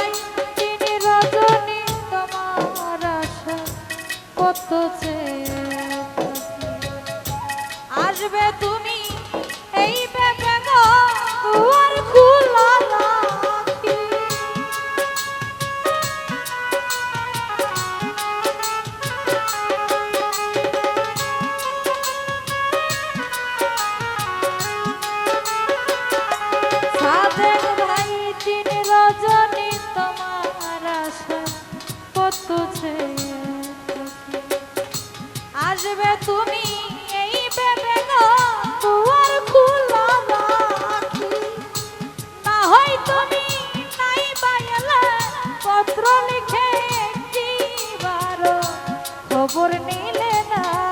যায় না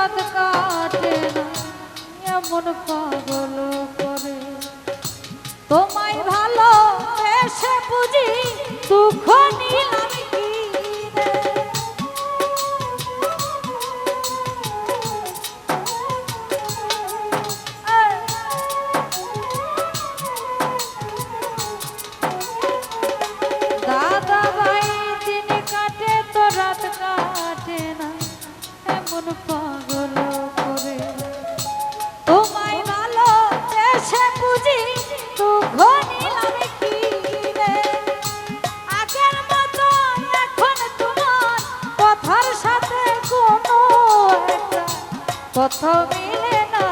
রাত কাটে না। এমন পাগল। কোথাও মিলে না।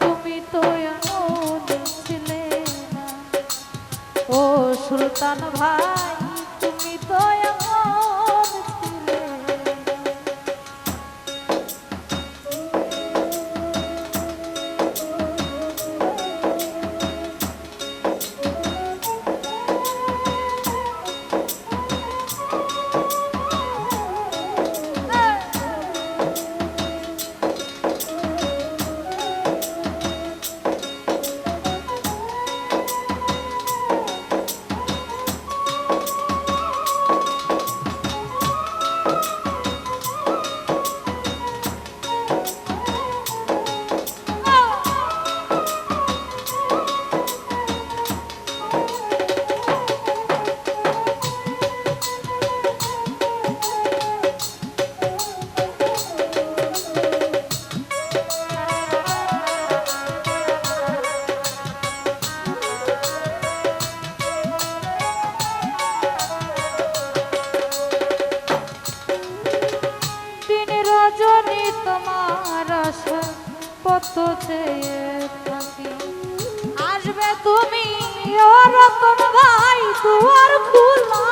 তুমি তো এমন ছিলে না। ও সুলতান ভাই কত চেয়ে থাকি। আসবে তুমি রতন ভাই দুয়ার খুলা